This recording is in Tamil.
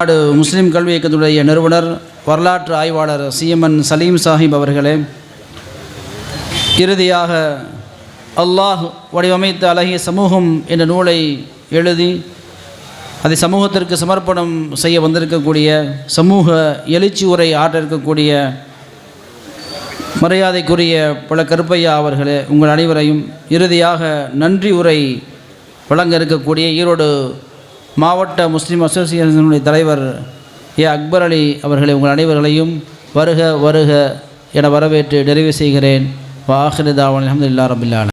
நாடு முஸ்லீம் கல்வி இயக்கத்துடைய நிறுவனர் வரலாற்று ஆய்வாளர் சிஎம்என் சலீம் சாஹிப் அவர்களே இறுதியாக அல்லாஹ் வடிவமைத்த அழகிய சமூகம் என்ற நூலை எழுதி அதை சமூகத்திற்கு சமர்ப்பணம் செய்ய வந்திருக்கக்கூடிய சமூக எழுச்சி உரை ஆற்ற இருக்கக்கூடிய மரியாதைக்குரிய பல கருப்பையா அவர்களே உங்கள் அனைவரையும் இறுதியாக நன்றி உரை வழங்க இருக்கக்கூடிய ஈரோடு மாவட்ட முஸ்லீம் அசோசியேஷனுடைய தலைவர் ஏ அக்பர் அலி அவர்களை உங்கள் அனைவர்களையும் வருக வருக என வரவேற்று நிறைவு செய்கிறேன். வாஹிரதாவன் அஹமதுல்லா ரபில்லான